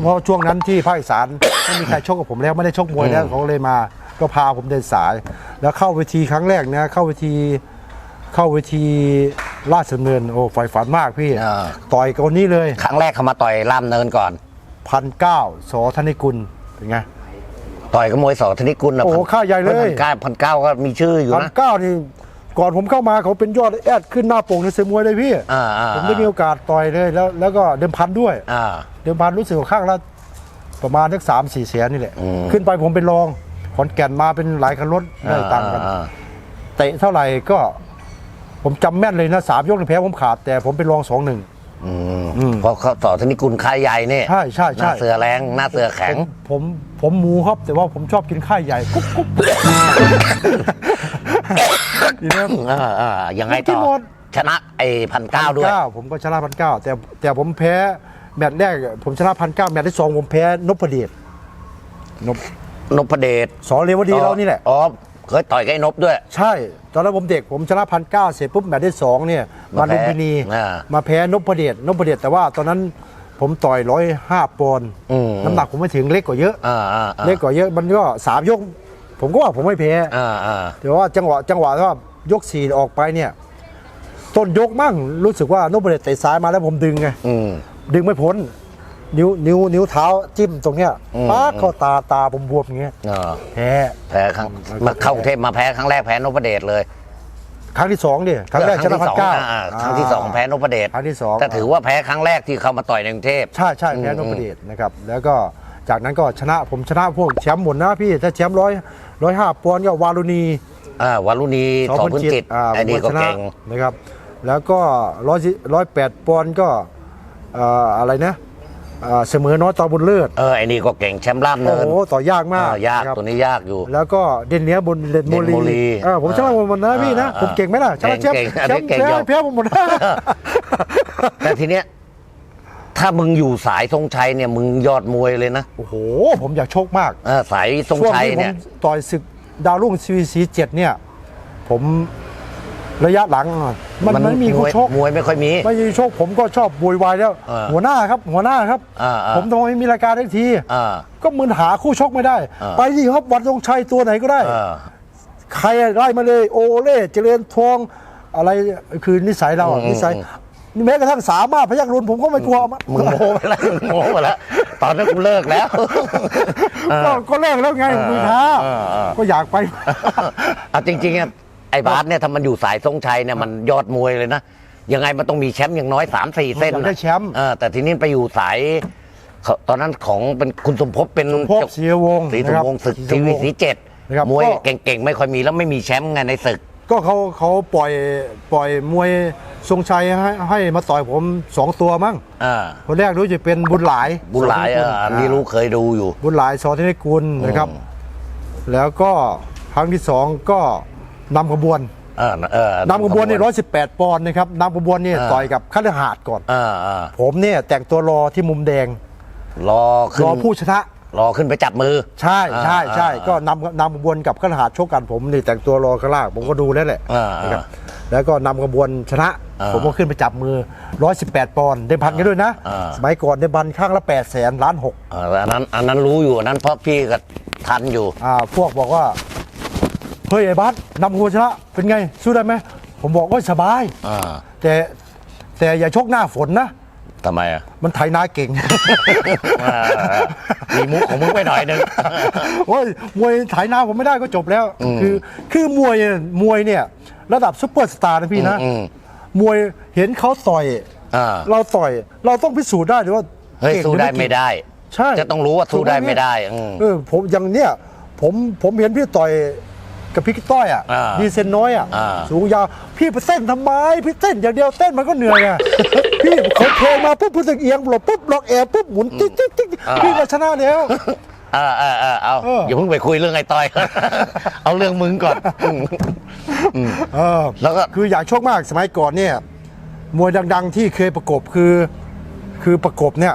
S2: เพราะช่วงนั้นที่ภาคอีสาน ไม่มีใครชกกับผมแล้วไม่ได้ชกมวยแล้วเขาก็เลยมา ก็พาผมเดินสาย แล้วเข้าเวทีครั้งแรกนะ เข้าเวทีเข้าเวทีราชดำเนินโอ้ไฟฝันมากพี่
S1: อ่า
S2: ต่อยกับคนนี้เลย
S1: ครั้งแรกเขามาต่อยล่ามเนินก่อน
S2: พันเก้าสอธนิกุลเป็นไง
S1: ต่อยกับมวยสอธนิกุลนะ
S2: โอ้โหค่าใหญ่เลย
S1: พันเก้าพันเก้าก็มีชื่ออยู่
S2: พัน
S1: นะ
S2: เก้านี่ก่อนผมเข้ามาเขาเป็นยอดแอดขึ้นหน้าโป่งในเซมวยเลยพี่
S1: อ่าอ่า
S2: ผมได้มีโอกาสต่อยเลยแล้วแล้วก็เดิมพันด้วย
S1: อ่า
S2: เดิมพันรู้สึกว่าข้างละประมาณสักสามสี่แสนนี่แหละ
S1: อืม
S2: ขึ้นไปผมเป็นรองขอนแก่นมาเป็นหลายคันรถได้ตังค์กัน
S1: อ่า
S2: เตะเท่าไหร่ก็ ผมจำแม่นเลยนะสามยกในแพ้ผมขาดแต่ผมเป็นรองสองหนึ่ง
S1: อืมเพราะเขาสอธนิกุลค่ายใหญ่นี่
S2: ใช่ใช่
S1: ห
S2: ใช่
S1: น้าเสือแรงหน้าเสือแข็ง
S2: ผมผมหมูครับ แต่ว่าผมชอบกินข้าวใหญ่กุ๊บกุ๊บดีนะ
S1: อ่าอ่ายังไง
S2: กิ
S1: ต่
S2: น
S1: อ
S2: หมด
S1: ชนะไอ้พันเก้าด้วย
S2: เก้าผมก็ชนะพันเก้าแต่แต่ผมแพ้แมตช์แรก ผมชนะพันเก้าแมตช์ที่สองผมแพ้นพเดชนพ
S1: นพเดช
S2: สอเรวดีเรานี่แหละ
S1: อ๋อ เคยต่อยกับไอ้นพด้วย
S2: ใช่ ตอนนั้นผมเด็กผมชนะพันเก้าเสร็จปุ๊บแมตช์ที่สองเนี่ยมา
S1: มาแพ้
S2: ลุมพินี
S1: อ่า
S2: มาแพ้นพเดชนพเดชแต่ว่าตอนนั้นผมต่อยร้อยห้าปอนด์
S1: อืม
S2: น้ำหนักผมไม่ถึงเล็กกว่าเยอะ
S1: อ่าอ่าอ่า
S2: เล็กกว่าเยอะมันก็สามยก ผมก็ว่าผมไม่แพ้
S1: อ่าอ่า
S2: แต่ว่าจังหวะจังหวะที่ว่ายกสี่ออกไปเนี่ย ต้นยกมั่งรู้สึกว่านพเดชเตะซ้ายมาแล้วผมดึงไง
S1: อืม
S2: ดึงไม่พ้น นิ้วนิ้วนิ้วเท้าจิ้มตรงเนี้ย
S1: อืม
S2: ป้าดเข้าตาตาบวมๆอย่างเงี้ย
S1: เออ
S2: แพ้
S1: แพ้ครั้งมาเข้ากรุงเทพมาแพ้ครั้งแรกแพ้นพเดชเลย
S2: ครั้งที่สองดิครั้งแรกชนะพัน
S1: สอง
S2: เก้า
S1: อ่ครั้งที่สองแพ้นพเดช
S2: ครั้งที่สอง
S1: แต่ถือว่าแพ้ครั้งแรกที่เขามาต่อยในกรุงเทพ
S2: ใช่ใช่แพ้นพเดชนะครับ แล้วก็จากนั้นก็ชนะผมชนะพวกแชมป์หมดนะพี่ถ้าแชมป์ร้อยร้อยห้าปอนด์ก็วารุณี
S1: อ่าวารุณีสอพื้นจิต
S2: อ่า
S1: ไอ้นี่
S2: ผม
S1: ก็
S2: ชนะ
S1: เก่ง
S2: นะครับ แล้วก็ร้อยร้อยแปดปอนด์ก็เอ่ออะไรนะ เอ่อเสมอน้อยต่อบุญเลิศ
S1: เออไอ้นี่ก็เก่งแชมป์ล่าม
S2: โอ้
S1: เนิน
S2: โหต่อยากมาก
S1: อ่ายาก
S2: นะครับ
S1: ตัวนี้ยากอยู่
S2: แล้วก็เด่นเนี้ยบนเลนโม
S1: เด่นโมลี
S2: ลีเออผมชนะหมดนะพี่นะ
S1: อ่า
S2: ผมเก่งไหมล่ะชนะแชมป์
S1: เก่งๆอัน
S2: แช
S1: นี้
S2: มป์
S1: เก่ง
S2: แพ้
S1: ยอม
S2: แพ้ผมหมดนะ
S1: แต่ทีเนี้ยถ้ามึงอยู่สายทรงชัยเนี่ยมึงยอดมวยเลยนะ
S2: โอ้โหผมอยากโชคมาก
S1: เออสายทรง
S2: ช่วง
S1: ชัย
S2: ที่ผ
S1: เนี่
S2: ม
S1: ย
S2: ต่อยศึกดาวรุ่งซีวีซีเจ็ดเนี่ย ผม ระยะหลังอะมันไม่มี
S1: ม
S2: คู่
S1: วย
S2: ชก
S1: มวยไม่ค่อยมี
S2: ไม่มีโชคผมก็ชอบบุยวายแล้ว
S1: เออ
S2: หัวหน้าครับ หัวหน้าครับ
S1: อ่าอ่า
S2: ผมทำไมไม่มีรายการได้ที
S1: อ่า
S2: ก็มึนหาคู่ชกไม่ได้
S1: อ่า
S2: ไปที่ครับวันทรงชัยตัวไหนก็ได้
S1: เออ
S2: ใครไล่มาเลยโอเล่เจริญทองอะไรคือนิสัยเราอะ
S1: อืม
S2: นิสัยแม้กระทั่งสามารถพยักรุนผมก็ไม่กลัวมัน
S1: มึงโม้ไปแล้วมึงโม้ไปแล้วตอนนั้นกูเลิกแล้ว
S2: ก็ก็เลิกแล้วไงมือท้า
S1: เออเออ
S2: ก็อยากไป
S1: เอาจริงๆอะไอ้บาสเนี่ยถ้ามันอยู่สายทรงชัยเนี่ยมันยอดมวยเลยนะยังไงมันต้องมีแชมป์อย่างน้อย3 4เส้น
S2: อยากได้
S1: นะ
S2: แชมป์
S1: เออแต่ทีนี้ไปอยู่สายเขาตอนนั้นของเป็นคุณสมภพเป็น
S2: พบเสียวงศ์
S1: สีสมวงศ์ศึก
S2: นะครับ
S1: ทีวีสีเจ็ด
S2: นะครับ
S1: มวย
S2: ก็
S1: เก่งๆ ไม่ค่อยมีแล้วไม่มีแชมป์ไงในศึก
S2: ก็เขาเขาปล่อยปล่อยมวยทรงชัยให้ให้มาต่อยผมสองตัวมั้ง
S1: อ่า
S2: คนแรกรู้จะเป็นบุญหลาย
S1: บุญหลาย
S2: ส
S1: เอ
S2: อ
S1: อ
S2: ธิ
S1: อันนี้รู้เคยดูอยู่
S2: บุญหลายสอนเทนิกุลนะครับ
S1: อืม
S2: แล้วก็ครั้งที่สองก็ นำขบวน
S1: เออเออนำ
S2: ขบวนนี่ร้อยสิบแปดปอนด์นะครับนำขบวนนี่
S1: เออ
S2: ต่อยกับข้าราชการก่อน
S1: เออเออ
S2: ผมเนี่ยแต่งตัวรอที่มุมแดง
S1: รอขึ้น
S2: รอผู้ชนะ
S1: รอขึ้นไปจับมือ
S2: ใช่ใช่ใช่
S1: อ่า
S2: ก็นำนำขบวนกับข้าราชการชกกันผมนี่แต่งตัวรอข้างล่างผมก็ดูแล้วแหละ
S1: อ่า
S2: นะครับแล้วก็นำขบวนชนะ
S1: อ่า
S2: ผมก็ขึ้นไปจับมือ 118 ปอนด์ได้พันกันด้วยนะ
S1: อ่า
S2: สมัยก่อนได้พันข้างละ8 0 0แสนล้านหก
S1: เอออันนั้นอันนั้นรู้อยู่อันนั้นเพราะพี่ก็ทันอยู่
S2: อ่าพวกบอกว่าเฮ้ยไอ้บัสนำขบวนชนะเป็นไงสู้ได้ไหมผมบอกว่าสบาย
S1: อ่า
S2: แต่แต่อย่าชกหน้าฝนนะ
S1: ทำไมอะ
S2: มันไถนาเก่ง
S1: อ่ามีมุกของมึงไปหน่อยหนึง
S2: โอ้ยมวยไถนาผมไม่ได้ก็จบแล้ว คือคือมวยเนี่ยมวยเนี่ย ระดับซุปเปอร์สตาร์นะพี่นะ
S1: อืม
S2: มวยเห็นเขาต่อย
S1: อ่า
S2: เราต่อย เราต้องพิสูจน์ได้หรือว่า
S1: เฮ้ย
S2: ก่ง
S1: สู้
S2: หรือ
S1: ได้
S2: เก่ง
S1: ไม่ได้
S2: ใช่
S1: จะต้องรู้ว่าสู้ได้ไม่ได้อืม
S2: เออผมอย่างเนี้ยผมผมเห็นพี่ต่อย กับพี่ต้อยอะ
S1: อ่า
S2: ดีเซนน้อยอะ
S1: อ่า
S2: สูงยาวพี่ไปเต้นทำไมพี่เต้นอย่างเดียวเต้นมันก็เหนื่อยไงพี่เขาเทมาปุ๊บพี่ตึกเอียงหลบปุ๊บล็อกแอร์ปุ๊บหมุนติ๊กติ๊กติ๊กพี่ก็ชนะแล้ว
S1: เออเออเออเอา
S2: เอออ
S1: อย่าเพิ่งไปคุยเรื่องไอ้ต้อย เอาเรื่องมึงก่อนอืม
S2: เออ
S1: แล้วก็
S2: คืออยากโชคมากสมัยก่อนเนี่ยมวยดัง ๆ ที่เคยประกบคือ คือประกบเนี่ย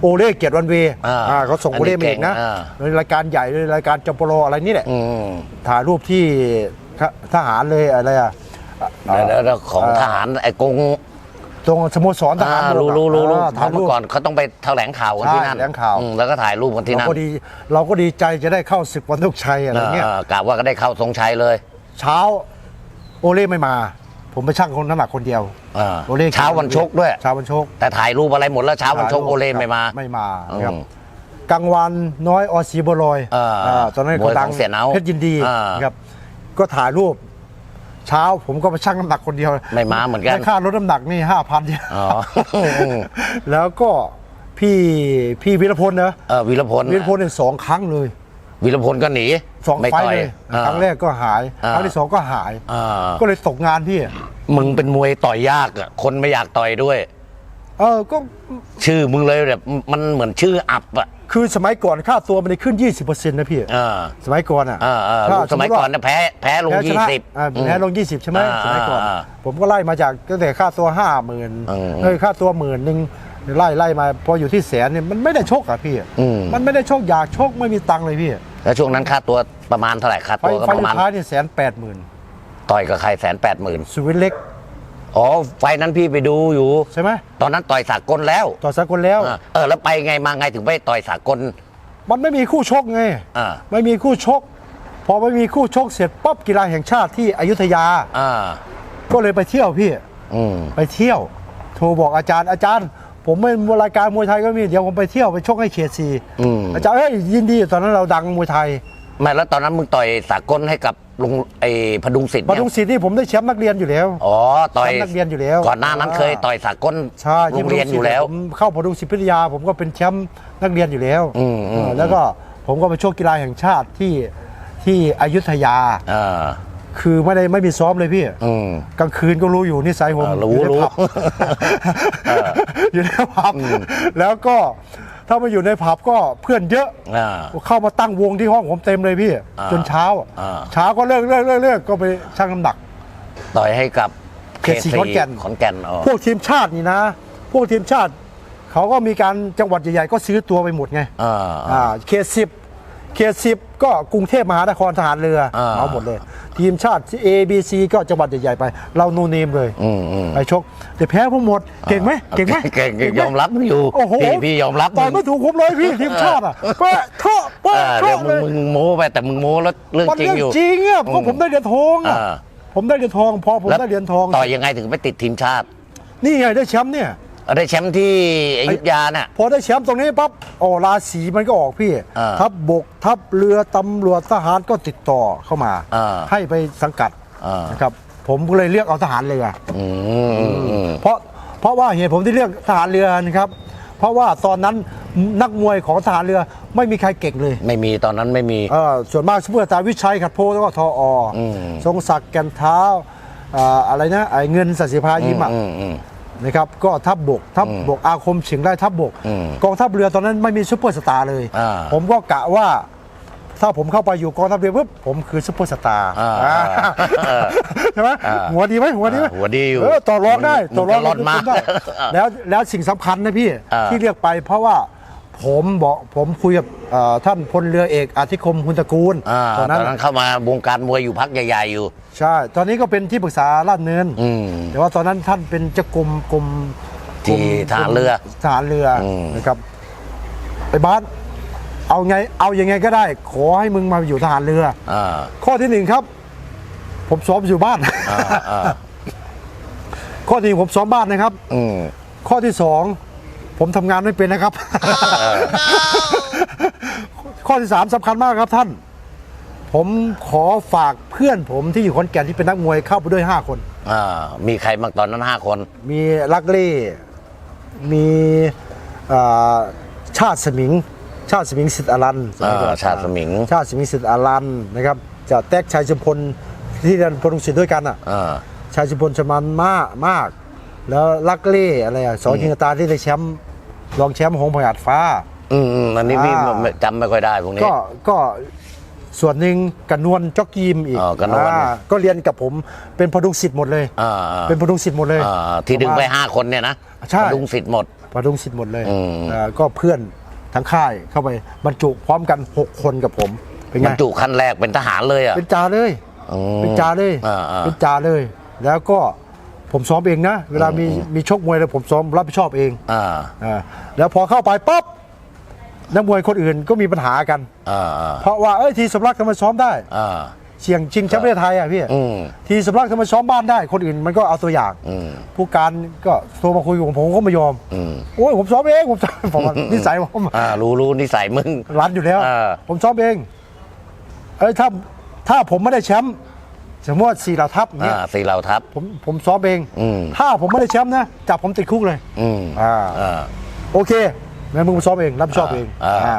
S2: โอเล่เกียรติวันเวย์
S1: อ่า
S2: อ่าเขาส่ง
S1: อั
S2: โอน
S1: นี้
S2: เล่มาเองนะ
S1: เก่งอ่า
S2: ในรายการใหญ่ในรายการจปรอะไรนี่แหละ
S1: อืม
S2: ถ่ายรูปที่ททหารเลยอะไรอะ
S1: แล้วแล้วแล้วของทหารไอ้กง
S2: ตรงสโมสรทหาร
S1: อ่า
S2: บก
S1: รู้
S2: อะ
S1: รู้รู้รู้
S2: อ่า
S1: เพ
S2: ถ่าย
S1: ราะ
S2: รู
S1: เมื่
S2: ป
S1: อก่อนเขาต้องไปแถลงข่าวกันที่นั่น
S2: ใช่แถลงข่าว
S1: อืมแล้วก็ถ่ายรูปกันที่
S2: เรา
S1: นั่น
S2: ก็ดีเราก็ดีใจจะได้เข้าศึกวันทุกชัยอะไรเงี้ย
S1: เออกะว่าก็ได้เข้าทรงชัยเลย
S2: เช้าโอเล่ไม่มา ผมไปชั่งคนน้ำหนักคนเดียว
S1: อ่า
S2: โอเล่
S1: เช้าวันชกด้วย
S2: เช้าวันชก
S1: แต่ถ่ายรูปอะไรหมดแล้วเช้าวันชกโอเล่ไม่มา
S2: ไม่มา
S1: อืม
S2: ครับกลางวันน้อยออซีบลอย
S1: อ่า
S2: อ่าตอนนั้น
S1: มวย
S2: เขาดัง
S1: ของเสียเนา
S2: เพชรยินดี
S1: อ่า
S2: ครับ ก็ถ่ายรูป เช้าผมก็ไปชั่งน้ำหนักคนเดียว
S1: ไม่มาเหมือนกัน
S2: ได้ค่าลดน้ำหนักนี่ห้าพัน
S1: อ๋อ
S2: แล้วก็พี่พี่วิรพลนะ
S1: เออวีรพล
S2: วิรพลเนี่ยสองครั้งเลย
S1: วีรพลก็หนี
S2: สอง
S1: ไม่
S2: ไฟล์
S1: ต่อย
S2: เลย
S1: อ่า
S2: ครั้งแรกก็หาย
S1: อ่า
S2: ครั้งที่สองก็หาย
S1: อ่า
S2: ก็เลยตกงานพี่
S1: มึงเป็นมวยต่อยยากอะคนไม่อยากต่อยด้วย
S2: เออก็
S1: ชื่อมึงเลยแบบมันเหมือนชื่ออับอะ
S2: คือสมัยก่อนค่าตัวมันได้ขึ้น 20%นะพี่
S1: อ่า
S2: สมัยก่อนอะ
S1: อ่าอ่า
S2: ถ้า
S1: สมัยก่อน
S2: ติ
S1: นะแพ้แพ้ลง
S2: ว่า
S1: ยี่
S2: ชนะ
S1: สิบ
S2: อ่าแพ้ลง 20 ใช่ไหม
S1: อ่า
S2: สมัยก่อน
S1: อ่า
S2: ผมก็ไล่มาจากตั้งแต่ค่าตัวห้าหมื่น
S1: อืม
S2: เอ้ยค่าตัวหมื่นหนึ่งไล่ไล่มาพออยู่ที่แสนเนี่ยมันไม่ได้โชคอะพี่
S1: อืม
S2: มันไม่ได้โชคอยากโชคไม่มีตังค์เลยพี่
S1: แล้วช่วงนั้นค่าตัวประมาณเท่าไหร่ค่า
S2: ไฟ
S1: ตัวก็
S2: ไฟ
S1: ประ
S2: สุ
S1: มาณ
S2: ดท้ายเนี่ยแสนแปดหมื่น
S1: ต่อยกับใครแสนแปดหมื่น
S2: สุวิทย์เล็ก
S1: อ๋อ ไฟนั้นพี่ไปดูอยู่
S2: ใช่ไหม
S1: ตอนนั้นต่อยสากลแล้ว
S2: ต่อสากลแล้ว
S1: อ่าเออ แล้วไปไงมาไงถึงไปต่อยสากล
S2: มันไม่มีคู่ชกไง
S1: อ่า
S2: ไม่มีคู่ชก พอไม่มีคู่ชกเสร็จปั๊บกีฬาแห่งชาติที่อยุธยา
S1: อ่า
S2: ก็เลยไปเที่ยวพี่
S1: อืม
S2: ไปเที่ยว โทรบอกอาจารย์อาจารย์ ผผมไม่รายการมวยไทยก็มีเดี๋ยวผมไปเที่ยวไปชกให้เขตซี
S1: อืม
S2: อาจารย์เอ้ยยินดีตอนนั้นเราดังมวยไทย
S1: ไม่แล้วตอนนั้นมึงต่อยสากลให้กับลุงไอ้พดุงศิษย์
S2: ป
S1: เนี่ย
S2: ทุมศิษย์นี่ผมได้แชมป์นักเรียนอยู่แล้ว
S1: อ๋อต่อย
S2: แชมป์นักเรียนอยู่แล้ว
S1: ก่อนหน้านั้น
S2: อ่า
S1: เคยต่อยสากล
S2: ใช่
S1: โรงเรียนอยู่แล้ว
S2: ผมเข้าพดุงศิษย์พิทยา ผมก็เป็นแชมป์นักเรียนอยู่แล้ว
S1: อืมอืม
S2: เออแล้วก็ผมก็ไปโชคกีฬาแห่งชาติที่ที่อยุธยา
S1: อ่า
S2: คือไม่ได้ไม่มีซ้อมเลยพี่
S1: อืม
S2: กลางคืนก็รู้อยู่นิสัยผม
S1: เออรู้
S2: อยู่ใน
S1: รู้
S2: ผับ อยู่ในผับแล้วก็ถ้ามาอยู่ในผับก็เพื่อนเยอะ
S1: อ่า
S2: เข้ามาตั้งวงที่ห้องผมเต็มเลยพี่
S1: อ่า
S2: จนเช้า
S1: อ่า
S2: เช้าก็เลิกเลิกเลิกเลิกก็ไปชั่งน้ำหนัก
S1: ต่อยให้กับ
S2: เขตสี่ขอนแก่น
S1: ขอนแก่นอ๋อ
S2: พวกทีมชาตินี่นะ พวกทีมชาติ เขาก็มีการจังหวัดใหญ่ๆก็ซื้อตัวไปหมดไง
S1: อ่า
S2: อ่าเขตสิบ เขตสิบก็กรุงเทพมหานครทหารเรือ
S1: อ่า
S2: เอาหมดเลย ทีมชาติ A B C ก็จังหวัดใหญ่ ๆ ไป เราโนเนมเลย
S1: อืมอืม
S2: ไปชกแต่แพ้พวกหมด เก่งไหมเก่งไหม
S1: เก่งเก่ง
S2: ไห
S1: ยอมรับมึงอยู่
S2: โอ้โห
S1: พี่พี่ยอมรับ
S2: ต่อย
S1: มึง
S2: ไม่ถูกผมเลยพี่ทีมชาติอะเป้เท่าเป้
S1: อ่าเดี๋ยว
S2: เท่า
S1: มึ
S2: เล
S1: ง
S2: ย
S1: มึงมึงโม้ไปแต่มึงโม้แล้วเรื่อง
S2: มัน
S1: จริง
S2: เรื่อง
S1: อยู่
S2: จริงอะเพราะผมได้เหรียญทองอะ
S1: อ่า
S2: ผมได้เหรียญทอง พอผม
S1: แล้ว
S2: ได้เหรียญทอง
S1: ต่อยยังไงถึงไปติดทีมชาติ
S2: นี่ไงได้แชมป์เนี่ย
S1: เอา ได้แชมป์ที่อยุธยาน่ะ
S2: พอได้แชมป์ตรงนี้ปั๊บโอ้ราศีมันก็ออกพี่
S1: อ่า
S2: ทัพบบกทัพเรือตำรวจทหารก็ติดต่อเข้ามา
S1: อ่า
S2: ให้ไปสังกัด
S1: อ่าน
S2: นะครับผมก็เลยเลือกเอาทหารเรือ
S1: อืมอืมอืม
S2: เพราะเพราะว่าเหตุผมที่เลือกทหารเรือนะครับ เพราะว่าตอนนั้นนักมวยของทหารเรือไม่มีใครเก่งเลย
S1: ไม่มีตอนนั้นไม่มี
S2: เออส่วนมากเพื่อตาวิชัยขัดโพแล้วก็ทออ
S1: อืม
S2: ทรงศักดิ์แก่นเท้าอ่าอะไรนะไอ้เงินสัสิภายิ้มอะ
S1: อืมอืม
S2: นะครับก็ทัพบบกทัพบบกอาคมเฉียงได้ทัพบบก
S1: อืม
S2: กองทัพเรือตอนนั้นไม่มีซุปเปอร์สตาร์เลย
S1: อ่า
S2: ผมก็กะว่า ถ้าผมเข้าไปอยู่กองทัพเรือปุ๊บผมคือซุปเปอร์สตาร์
S1: อ่า
S2: อ่า
S1: อ่า
S2: ใช่ไหม
S1: อ่า
S2: หัวดีไหมหัวดีไหม
S1: อ่าหัวดีอยู่
S2: เออต่อรองได้
S1: มึง
S2: ต่อรอง
S1: มึงก็รอดมาก
S2: ได้แล้วแล้วสิ่งสำคัญนะพี่
S1: อ่า
S2: ที่เรียกไปเพราะว่า ผมบอกผมคุยกับเอ่อท่านพลเรือเอกอาธิคมหุนตระกูล
S1: อ่า
S2: ต
S1: ต
S2: อ
S1: อนน
S2: นั้น
S1: นั้นเข้ามาวงการมวยอยู่พักใหญ่ๆอยู่
S2: ใช่ ตอนนี้ก็เป็นที่ปรึกษาลาดเนิน
S1: อืม
S2: แต่ว่าตอนนั้นท่านเป็นเจ้ากรมกรม
S1: ที่
S2: กม
S1: ทหารเรือ
S2: ทหารเรืออ
S1: ม
S2: นะครับไอ้บ้านเอาไงเอายังไงก็ได้ ขอให้มึงมาอยู่ทหารเรือ
S1: อ่า
S2: ข้อที่หนึ่งครับ ผมซ้อมอยู่บ้าน
S1: อ่าอ่า
S2: ข้อที่หนึ่งผมซ้อมบ้านนะครับ
S1: อืม
S2: ข้อที่สอง ผมทำงานไม่เป็นนะครับ ข้อที่สามสำคัญมากครับท่าน ผมขอฝากเพื่อนผมที่อยู่ขอนแก่นที่เป็นนักมวยเข้าไปด้วยห้าคน
S1: อ่ามีใครบ้างตอนนั้นห้าคน
S2: มีลักเล่มีอ่าชาติสมิง ชาติสมิงสิทธิ์อรัน
S1: อ่าชาติสมิง
S2: ชาติสมิงสิทธิ์อรันนะครับจะแตกชัยชุมพลที่เรียนพลงศิษย์ด้วยกันอะ
S1: อ่า
S2: ชายชุมพลชมันมากมาก แล้วลักเล่อะไรอะสองยิงตาที่ได้แชมป์ รองแชมป์ของพยาดฟ้า
S1: อืมอืมอันนี้พี่
S2: อ่า
S1: ไม่จำไม่ค่อยได้พวกนี้
S2: ก็ก็ส่วนหนึ่งกันนวลจ็อกกีมอีก
S1: อ๋อกนวล
S2: อ่าก็เรียนกับผมเป็นพดุงศิษย์หมดเลย
S1: อ่าอ่า
S2: เป็นพดุงศิษย์หมดเลย
S1: อ่าที่ดึงไปห้าคนเนี่ยนะ
S2: ใช่
S1: พดุงสิทธิ์หมด
S2: พดุงศิษย์หมดเลย
S1: อืม
S2: อ่าก็เพื่อนทั้งค่ายเข้าไปบรรจุพร้อมกัน 6 คนกับผมเป็น
S1: บ
S2: ไง
S1: รรจุขั้นแรกเป็นทหารเลยอะ
S2: เป็นจ่าเลย
S1: อืม
S2: เป็นจ่าเลย
S1: อ่าอ่า
S2: เป็นจ่าเลย แล้วก็ ผมซ้อมเองนะ เวลามีมีชกมวยเลยผมซ้อมรับผิดชอบเอง
S1: อ่า
S2: อ่าแล้วพอเข้าไปปั๊บนักมวยคนอื่นก็มีปัญหากัน
S1: อ่าอ่า
S2: เพราะว่าเอ้ยทีสมรักทำไมซ้อมได้
S1: อ่า
S2: เสี่ยงชิงแชมป์ประเทศไทยอะพี่
S1: อืม
S2: ทีสมรักทำไมซ้อมบ้านได้ คนอื่นมันก็เอาตัวอย่าง
S1: อืม
S2: ผู้การก็โทรมาคุยกับผมผมก็ไม่ยอม
S1: อืม
S2: โอ้ยผมซ้อมเองผมซ้อมผมว่านิสัยผม
S1: อ่ารู้รู้นิสัยมึง
S2: รันอยู่แล้ว
S1: เออ
S2: ผมซ้อมเองเอ้ยถ้าถ้าผมไม่ได้แชมป์ สมมติว่าสี่เหล่าทัพอย่าง
S1: อ่า
S2: เงี้ย
S1: สี่เหล่าทัพ
S2: ผมผมซ้อมเอง
S1: อืม
S2: ถ้าผมไม่ได้แชมป์นะจับผมติดคุกเลย
S1: อืม
S2: อ่า
S1: อ่า
S2: โอเคงั้นมึงมาซ้อมเอง รับผิดชอบเอง
S1: อ่า
S2: อ่า